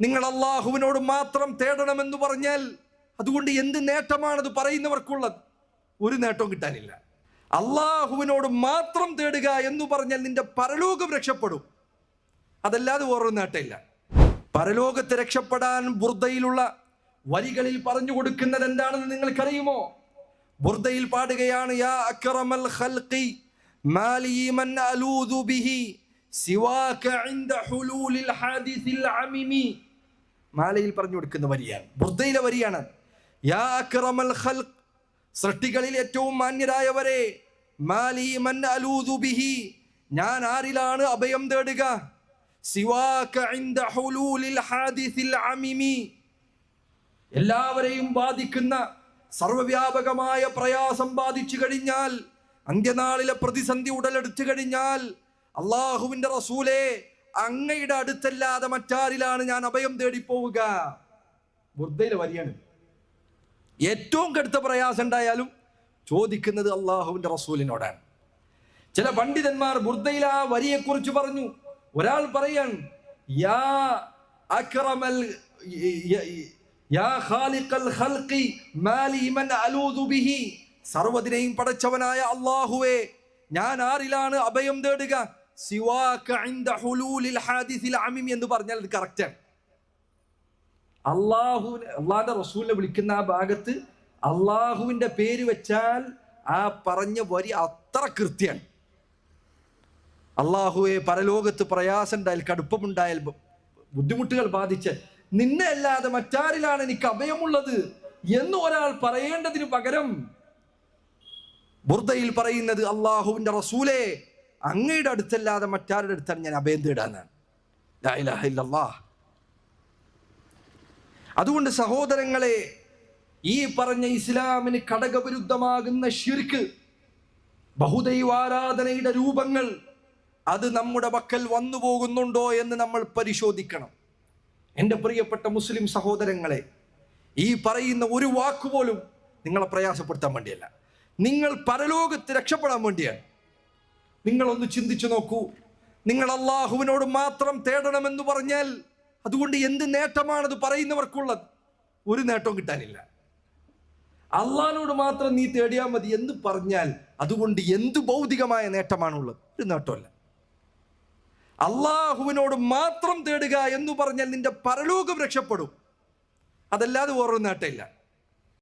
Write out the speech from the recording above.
നിങ്ങൾ അള്ളാഹുവിനോട് മാത്രം തേടണമെന്ന് പറഞ്ഞാൽ അതുകൊണ്ട് എന്ത് നേട്ടമാണത് പറയുന്നവർക്കുള്ളത്? ഒരു നേട്ടവും കിട്ടാനില്ല. അള്ളാഹുവിനോട് മാത്രം തേടുക എന്ന് പറഞ്ഞാൽ നിന്റെ പരലോകം രക്ഷപ്പെടും. അതല്ലാതെ വേറൊരു നേട്ടമില്ല. പരലോകത്ത് രക്ഷപ്പെടാൻ ബുർദയിലുള്ള വരികളിൽ പറഞ്ഞു കൊടുക്കുന്നത് എന്താണെന്ന് നിങ്ങൾക്കറിയുമോ? ബുർദയിൽ പാടുകയാണ് യാ ഖൽഖി ബിഹി സിവാക ഇൻദ ഹുലൂലിൽ ഹാദിസിൽ അമിമി. മാലയിൽ പറഞ്ഞു കൊടുക്കുന്ന വരിയാണ്. ബുദ്ധയിലെ വരിയാണ്. യാ സൃഷ്ടികളിൽ ഏറ്റവും മാന്യരായവരെ ബിഹി ഞാൻ ആരിലാണ് അഭയം തേടുക? സിവാക ഇൻദ ഹുലൂലിൽ ഹാദിസിൽ എല്ലാവരെയും ബാധിക്കുന്ന സർവവ്യാപകമായ പ്രയാസം ബാധിച്ചു കഴിഞ്ഞാൽ അന്ത്യനാളിലെ പ്രതിസന്ധി ഉടലെടുത്തു കഴിഞ്ഞാൽ അള്ളാഹുവിന്റെ റസൂലെ അങ്ങയുടെ അടുത്തല്ലാതെ മറ്റാരിലാണ് ഞാൻ അഭയം തേടി പോവുക ബുദ്ധയിലെ വരിയാണ്. ഏറ്റവും കടുത്ത പ്രയാസം ഉണ്ടായാലും ചോദിക്കുന്നത് അള്ളാഹുവിന്റെ റസൂലിനോടാണ്. ചില പണ്ഡിതന്മാർ ബുർദയിൽ ആ വരിയെക്കുറിച്ച് പറഞ്ഞു. ഒരാൾ പറയാൻ യാ യാ ഖൽഖി മൻ ബിഹി. സർവതിനെയും പടച്ചവനായ അള്ളാഹുവേ ഞാൻ ആരിലാണ് അഭയം തേടുക? എന്ന് പറഞ്ഞാൽ അത് കറക്റ്റാണ് അള്ളാഹുവിനെ അള്ളാഹിന്റെ റസൂലിനെ വിളിക്കുന്ന ആ ഭാഗത്ത് അള്ളാഹുവിന്റെ പേര് വെച്ചാൽ ആ പറഞ്ഞ വരി അത്ര കൃത്യാണ് അള്ളാഹുവെ പരലോകത്ത് പ്രയാസം ഉണ്ടായാൽ കടുപ്പമുണ്ടായാൽ ബുദ്ധിമുട്ടുകൾ ബാധിച്ച് നിന്നെ അല്ലാതെ മറ്റാരിലാണ് എനിക്ക് അഭയമുള്ളത് എന്ന് ഒരാൾ പറയേണ്ടതിന് പകരം ബുർദയിൽ പറയുന്നത് അള്ളാഹുവിന്റെ റസൂലെ അങ്ങയുടെ അടുത്തല്ലാതെ മറ്റാരുടെ അടുത്താണ് ഞാൻ അഭയം തേടാനാണ്? അതുകൊണ്ട് സഹോദരങ്ങളെ ഈ പറഞ്ഞ ഇസ്ലാമിന് ഘടകവിരുദ്ധമാകുന്ന ഷിർക്ക് ബഹുദൈവാരാധനയുടെ രൂപങ്ങൾ അത് നമ്മുടെ പക്കൽ വന്നു പോകുന്നുണ്ടോ എന്ന് നമ്മൾ പരിശോധിക്കണം. എന്റെ പ്രിയപ്പെട്ട മുസ്ലിം സഹോദരങ്ങളെ ഈ പറയുന്ന ഒരു വാക്കുപോലും നിങ്ങളെ പ്രയാസപ്പെടുത്താൻ വേണ്ടിയല്ല. നിങ്ങൾ പരലോകത്ത് രക്ഷപ്പെടാൻ വേണ്ടിയാണ്. നിങ്ങളൊന്ന് ചിന്തിച്ചു നോക്കൂ. നിങ്ങൾ അള്ളാഹുവിനോട് മാത്രം തേടണമെന്ന് പറഞ്ഞാൽ അതുകൊണ്ട് എന്ത് നേട്ടമാണത് പറയുന്നവർക്കുള്ളത്? ഒരു നേട്ടവും കിട്ടാനില്ല. അള്ളാഹിനോട് മാത്രം നീ തേടിയാൽ മതി എന്ന് പറഞ്ഞാൽ അതുകൊണ്ട് എന്ത് ഭൗതികമായ നേട്ടമാണുള്ളത്? ഒരു നേട്ടമല്ല അള്ളാഹുവിനോട് മാത്രം തേടുക എന്ന് പറഞ്ഞാൽ നിന്റെ പരലോകം രക്ഷപ്പെടും. അതല്ലാതെ വേറൊരു നേട്ടമില്ല.